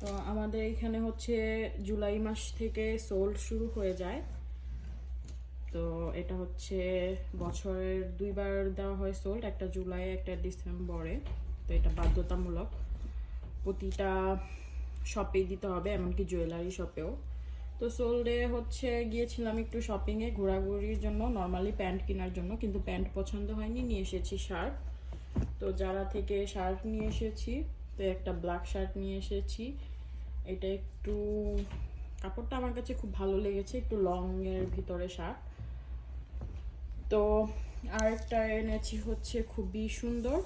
তো আমাদের এখানে হচ্ছে জুলাই মাস থেকে সোল্ড শুরু হয়ে যায়। তো এটা হচ্ছে বছরের দুইবার দেওয়া হয় সোল্ড, একটা জুলাই, একটা ডিসেম্বরে। তো এটা বাধ্যতামূলক। প্রতিটা শপেই দিতে হবে, এমনকি জুয়েলারি শপেও। তো সোল্ডে হচ্ছে গিয়েছিলাম একটু শপিংয়ে ঘোরাঘুরির জন্য, নর্মালি প্যান্ট কেনার জন্য, কিন্তু প্যান্ট পছন্দ হয়নি, নিয়ে এসেছি শার্ট। তো যারা থেকে শার্ট নিয়ে এসেছি তো একটা ব্ল্যাক শার্ট নিয়ে এসেছি। এটা একটু, কাপড়টা আমার কাছে খুব ভালো লেগেছে, একটু লং এর ভিতরে শার্ট তো আরেকটা এনেছি হচ্ছে খুবই সুন্দর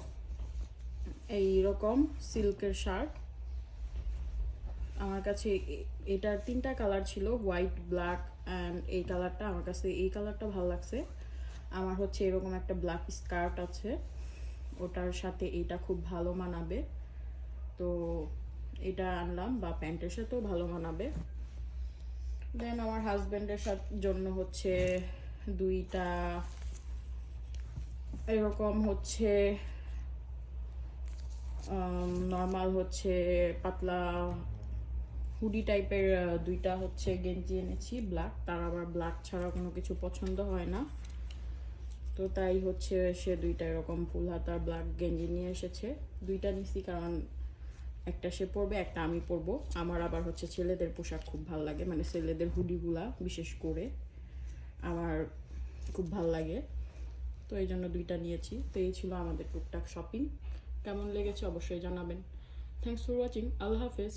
এই রকম সিল্কের শার্ট আমার কাছে এটার তিনটা কালার ছিল হোয়াইট ব্ল্যাক অ্যান্ড এই কালারটা আমার কাছে, এই কালারটা ভালো লাগছে। আমার হচ্ছে এরকম একটা ব্ল্যাক স্কার্ট আছে, ওটার সাথে এটা খুব ভালো মানাবে। তো এটা আনলাম, বা প্যান্টের সাথেও ভালো মানাবে। দেন আমার হাজব্যান্ডের সাথে, জন্য হচ্ছে দুইটা, এরকম হচ্ছে নর্মাল হচ্ছে পাতলা হুডি টাইপের দুইটা হচ্ছে গেঞ্জি এনেছি ব্ল্যাক তার আবার ব্ল্যাক ছাড়া কোনো কিছু পছন্দ হয় না। তো তাই হচ্ছে সে দুইটা এরকম ফুল হাতার ব্ল্যাক গেঞ্জি নিয়ে এসেছে। দুইটা নিছি কারণ একটা সে পরবে, একটা আমি পরবো। আমার আবার হচ্ছে ছেলেদের পোশাক খুব ভালো লাগে মানে ছেলেদের হুডিগুলা বিশেষ করে আমার খুব ভালো লাগে। তো এই জন্য দুইটা নিয়েছি। তো এই ছিল আমাদের টুকটাক শপিং কেমন লেগেছে অবশ্যই জানাবেন। থ্যাংকস ফর ওয়াচিং আল্লাহ হাফেজ।